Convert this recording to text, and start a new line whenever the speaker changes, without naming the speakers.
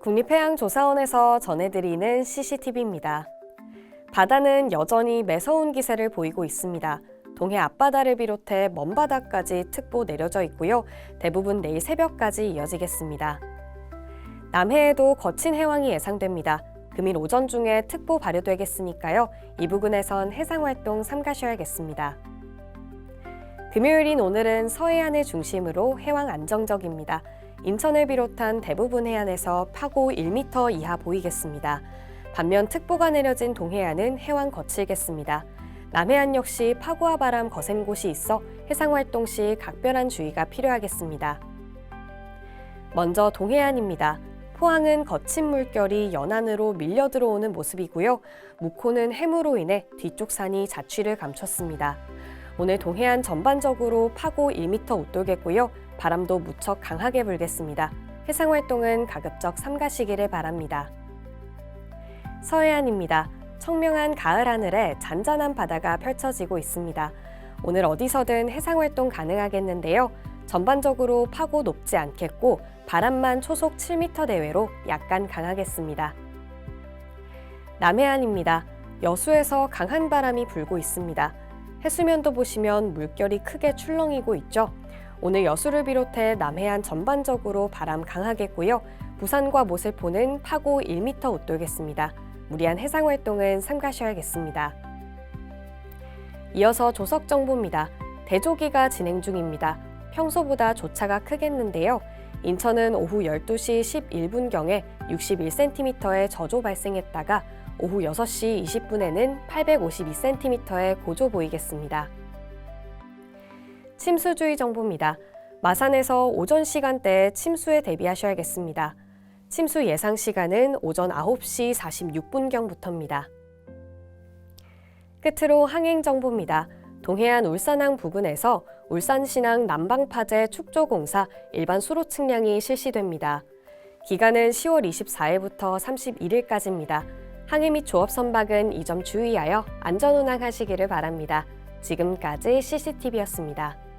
국립해양조사원에서 전해드리는 CCTV입니다. 바다는 여전히 매서운 기세를 보이고 있습니다. 동해 앞바다를 비롯해 먼 바다까지 특보 내려져 있고요. 대부분 내일 새벽까지 이어지겠습니다. 남해에도 거친 해왕이 예상됩니다. 금일 오전 중에 특보 발효되겠으니까요. 이 부근에선 해상활동 삼가셔야겠습니다. 금요일인 오늘은 서해안을 중심으로 해왕 안정적입니다. 인천을 비롯한 대부분 해안에서 파고 1m 이하 보이겠습니다. 반면 특보가 내려진 동해안은 해왕 거칠겠습니다. 남해안 역시 파고와 바람 거센 곳이 있어 해상 활동 시 각별한 주의가 필요하겠습니다. 먼저 동해안입니다. 포항은 거친 물결이 연안으로 밀려 들어오는 모습이고요. 묵호는 해무로 인해 뒤쪽 산이 자취를 감췄습니다. 오늘 동해안 전반적으로 파고 1m 웃돌겠고요. 바람도 무척 강하게 불겠습니다. 해상 활동은 가급적 삼가시기를 바랍니다. 서해안입니다. 청명한 가을 하늘에 잔잔한 바다가 펼쳐지고 있습니다. 오늘 어디서든 해상 활동 가능하겠는데요. 전반적으로 파고 높지 않겠고 바람만 초속 7m 내외로 약간 강하겠습니다. 남해안입니다. 여수에서 강한 바람이 불고 있습니다. 해수면도 보시면 물결이 크게 출렁이고 있죠. 오늘 여수를 비롯해 남해안 전반적으로 바람 강하겠고요. 부산과 모슬포는 파고 1m 웃돌겠습니다. 무리한 해상 활동은 삼가셔야겠습니다. 이어서 조석 정보입니다. 대조기가 진행 중입니다. 평소보다 조차가 크겠는데요. 인천은 오후 12시 11분경에 61cm의 저조 발생했다가 오후 6시 20분에는 852cm의 고조 보이겠습니다. 침수주의 정보입니다. 마산에서 오전 시간대에 침수에 대비하셔야겠습니다. 침수 예상 시간은 오전 9시 46분경부터입니다. 끝으로 항행 정보입니다. 동해안 울산항 부근에서 울산신항 남방파제 축조공사 일반 수로 측량이 실시됩니다. 기간은 10월 24일부터 31일까지입니다. 항해 및 조업 선박은 이 점 주의하여 안전 운항하시기를 바랍니다. 지금까지 CCTV였습니다.